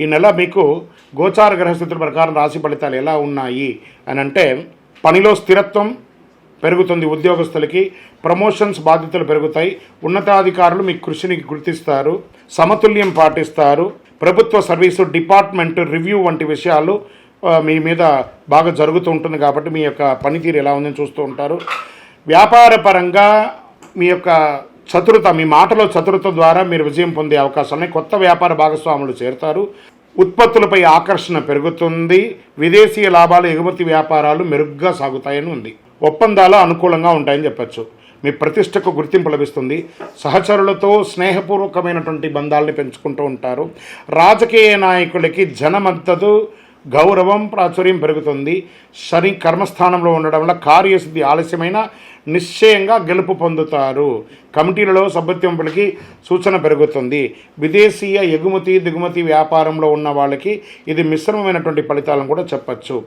ఈ నెల మీకు గోచార గ్రహస్థితుల ప్రకారం రాశి ఫలితాలు ఎలా ఉన్నాయి అని అంటే పనిలో స్థిరత్వం పెరుగుతుంది ఉద్యోగస్తులకి ప్రమోషన్స్ బాధ్యతలు పెరుగుతాయి ఉన్నతాధికారులు మీ కృషిని గుర్తిస్తారు సమతుల్యం పాటిస్తారు ప్రభుత్వ సర్వీసు డిపార్ట్మెంట్ రివ్యూ వంటి విషయాలు మీ మీద బాగా జరుగుతూ ఉంటుంది కాబట్టి మీ యొక్క పనితీరు ఎలా ఉందని చూస్తూ ఉంటారు. వ్యాపార పరంగా మీ యొక్క చతురత మీ మాటలో చతురత ద్వారా మీరు విజయం పొందే అవకాశాలని ఉన్నాయి. కొత్త వ్యాపార భాగస్వాములు చేరుతారు. ఉత్పత్తులపై ఆకర్షణ పెరుగుతుంది. విదేశీయ లాభాలు ఎగుమతి వ్యాపారాలు మెరుగ్గా సాగుతాయని ఉంది. ఒప్పందాలు అనుకూలంగా ఉంటాయని చెప్పచ్చు. మీ ప్రతిష్టకు గుర్తింపు లభిస్తుంది. సహచరులతో స్నేహపూర్వకమైనటువంటి బంధాలని పెంచుకుంటూ ఉంటారు. రాజకీయ నాయకులకి జన మద్దతు గౌరవం ప్రాచుర్యం పెరుగుతుంది. శని కర్మస్థానంలో ఉండడం వల్ల కార్యసిద్ధి ఆలస్యమైన నిశ్చయంగా గెలుపు పొందుతారు. కమిటీలలో సభ్యత్వంపులకి సూచన పెరుగుతుంది. విదేశీయ ఎగుమతి దిగుమతి వ్యాపారంలో ఉన్న వాళ్ళకి ఇది మిశ్రమమైనటువంటి ఫలితాలను కూడా చెప్పచ్చు.